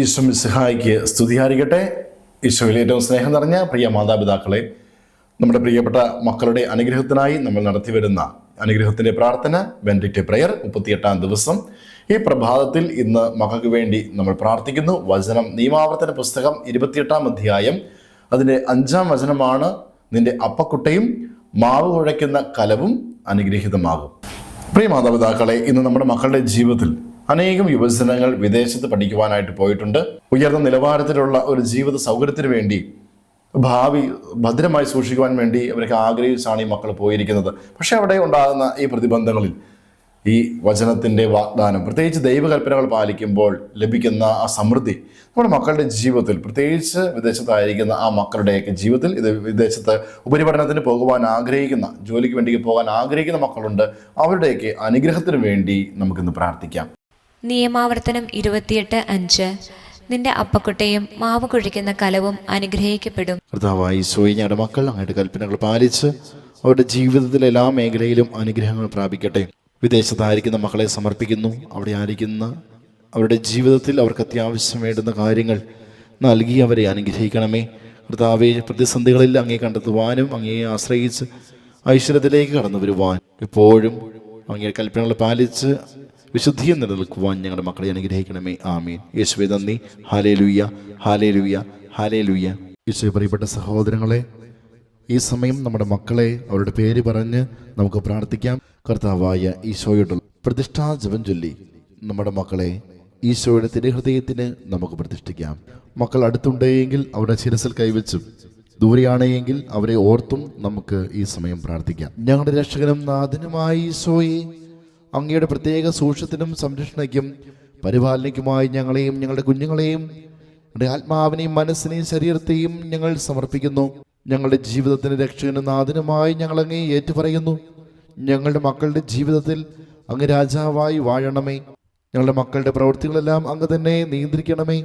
ഈശ്വം സഹായിക്ക് സ്തുതിയായിരിക്കട്ടെ ഈശോയിൽ ഏറ്റവും സ്നേഹം നിറഞ്ഞ പ്രിയ മാതാപിതാക്കളെ നമ്മുടെ പ്രിയപ്പെട്ട മക്കളുടെ അനുഗ്രഹത്തിനായി നമ്മൾ നടത്തിവരുന്ന അനുഗ്രഹത്തിന്റെ പ്രാർത്ഥന ബെൻഡിക്റ്റ് പ്രയർ മുപ്പത്തിയെട്ടാം ദിവസം. ഈ പ്രഭാതത്തിൽ ഇന്ന് മക്കൾക്ക് വേണ്ടി നമ്മൾ പ്രാർത്ഥിക്കുന്നു. വചനം നിയമാവർത്തന പുസ്തകം ഇരുപത്തിയെട്ടാം അധ്യായം. അതിന്റെ അഞ്ചാം വചനമാണ് നിന്റെ അപ്പക്കുട്ടയും മാവ് കുഴയ്ക്കുന്ന കലവും അനുഗ്രഹീതമാകും. പ്രിയ മാതാപിതാക്കളെ ഇന്ന് നമ്മുടെ മക്കളുടെ ജീവിതത്തിൽ അനേകം യുവജനങ്ങൾ വിദേശത്ത് പഠിക്കുവാനായിട്ട് പോയിട്ടുണ്ട്. ഉയർന്ന നിലവാരത്തിലുള്ള ഒരു ജീവിത സൗകര്യത്തിന് വേണ്ടി ഭാവി ഭദ്രമായി സൂക്ഷിക്കുവാൻ വേണ്ടി അവരൊക്കെ ആഗ്രഹിച്ചാണ് ഈ മക്കൾ പോയിരിക്കുന്നത്. പക്ഷെ അവിടെ ഉണ്ടാകുന്ന ഈ പ്രതിബന്ധങ്ങളിൽ ഈ വചനത്തിന്റെ വാഗ്ദാനം പ്രത്യേകിച്ച് ദൈവകൽപ്പനകൾ പാലിക്കുമ്പോൾ ലഭിക്കുന്ന ആ സമൃദ്ധി നമ്മുടെ മക്കളുടെ ജീവിതത്തിൽ പ്രത്യേകിച്ച് വിദേശത്തായിരിക്കുന്ന ആ മക്കളുടെയൊക്കെ ജീവിതത്തിൽ ഇത് വിദേശത്ത് ഉപരിപഠനത്തിന് പോകുവാൻ ആഗ്രഹിക്കുന്ന ജോലിക്ക് വേണ്ടി പോകാൻ ആഗ്രഹിക്കുന്ന മക്കളുണ്ട്. അവരുടെയൊക്കെ അനുഗ്രഹത്തിന് വേണ്ടി നമുക്കിന്ന് പ്രാർത്ഥിക്കാം. നിയമാവർത്തനം ഇരുപത്തിയെട്ട് അഞ്ച്. നിന്റെ അപ്പക്കുട്ടയും മാവ് കുഴിക്കുന്ന കലവും അനുഗ്രഹിക്കപ്പെടും. ഞങ്ങളുടെ മക്കൾ അങ്ങയുടെ കൽപ്പനകൾ പാലിച്ച് അവരുടെ ജീവിതത്തിലെ എല്ലാ മേഖലയിലും അനുഗ്രഹങ്ങൾ പ്രാപിക്കട്ടെ. വിദേശത്തായിരിക്കുന്ന മക്കളെ സമർപ്പിക്കുന്നു. അവിടെ ആയിരിക്കുന്ന അവരുടെ ജീവിതത്തിൽ അവർക്ക് അത്യാവശ്യം വേണ്ടുന്ന കാര്യങ്ങൾ നൽകി അവരെ അനുഗ്രഹിക്കണമേ. കർത്താവെ പ്രതിസന്ധികളിൽ അങ്ങേ കണ്ടെത്തുവാനും അങ്ങേ ആശ്രയിച്ച് ഐശ്വര്യത്തിലേക്ക് കടന്നു വരുവാൻ എപ്പോഴും അങ്ങേ കൽപ്പനകൾ പാലിച്ച് വിശുദ്ധിയും നിലനിൽക്കുവാൻ ഞങ്ങളുടെ മക്കളെ അനുഗ്രഹിക്കണമേ. ആമീൻ. യേശുവെ നന്ദി. ഹാലേ ലുയ്യ ഹാലേ ലുയ്യ ഹാലേ ലുയ്യ യേശുവെ പ്രിയപ്പെട്ട സഹോദരങ്ങളെ ഈ സമയം നമ്മുടെ മക്കളെ അവരുടെ പേര് പറഞ്ഞ് നമുക്ക് പ്രാർത്ഥിക്കാം. കർത്താവായ ഈശോയോടുള്ള പ്രതിഷ്ഠാ ജപം ചൊല്ലി നമ്മുടെ മക്കളെ ഈശോയുടെ തിരുഹൃദയത്തിന് നമുക്ക് പ്രതിഷ്ഠിക്കാം. മക്കൾ അടുത്തുണ്ടെങ്കിൽ അവരുടെ ശിരസിൽ കൈവച്ചും ദൂരെയാണെങ്കിൽ അവരെ ഓർത്തും നമുക്ക് ഈ സമയം പ്രാർത്ഥിക്കാം. ഞങ്ങളുടെ രക്ഷകനും നാഥനുമായ ഈശോയെ അങ്ങയുടെ പ്രത്യേക സൂക്ഷ്യത്തിനും സംരക്ഷണയ്ക്കും പരിപാലനയ്ക്കുമായി ഞങ്ങളെയും ഞങ്ങളുടെ കുഞ്ഞുങ്ങളെയും ഞങ്ങളുടെ ആത്മാവിനെയും മനസ്സിനെയും ശരീരത്തെയും ഞങ്ങൾ സമർപ്പിക്കുന്നു. ഞങ്ങളുടെ ജീവിതത്തിന് രക്ഷകനും നാഥനുമായി ഞങ്ങൾ അങ്ങേ ഏറ്റുപറയുന്നു. ഞങ്ങളുടെ മക്കളുടെ ജീവിതത്തിൽ അങ്ങ് രാജാവായി വാഴണമേ. ഞങ്ങളുടെ മക്കളുടെ പ്രവൃത്തികളെല്ലാം അങ്ങ് തന്നെ നിയന്ത്രിക്കണമേ.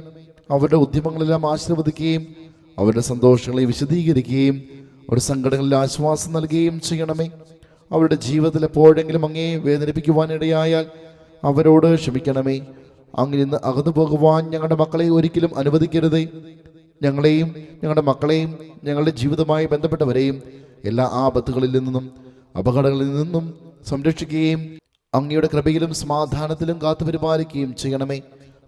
അവരുടെ ഉദ്യമങ്ങളെല്ലാം ആശീർവദിക്കുകയും അവരുടെ സന്തോഷങ്ങളെ വിശദീകരിക്കുകയും അവരുടെ സങ്കടങ്ങളിൽ ആശ്വാസം നൽകുകയും ചെയ്യണമേ. അവരുടെ ജീവിതത്തിൽ എപ്പോഴെങ്കിലും അങ്ങേ വേദനിപ്പിക്കുവാനിടയായാൽ അവരോട് ക്ഷമിക്കണമേ. അങ്ങനെ ഇന്ന് അകന്നു പോകുവാൻ ഞങ്ങളുടെ മക്കളെ ഒരിക്കലും അനുവദിക്കരുതേ. ഞങ്ങളെയും ഞങ്ങളുടെ മക്കളെയും ഞങ്ങളുടെ ജീവിതവുമായി ബന്ധപ്പെട്ടവരെയും എല്ലാ ആപത്തുകളിൽ നിന്നും അപകടങ്ങളിൽ നിന്നും സംരക്ഷിക്കുകയും അങ്ങയുടെ കൃപയിലും സമാധാനത്തിലും കാത്തു പരിപാലിക്കുകയും ചെയ്യണമേ.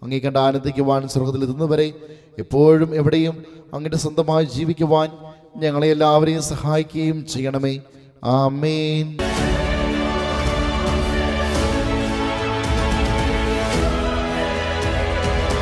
അങ്ങേ കണ്ട് ആനന്ദിക്കുവാൻ സ്വർഗത്തിലെത്തുന്നവരെ എപ്പോഴും എവിടെയും അങ്ങയുടെ സ്വന്തമായി ജീവിക്കുവാൻ ഞങ്ങളെ എല്ലാവരെയും സഹായിക്കുകയും ചെയ്യണമേ. ആമേൻ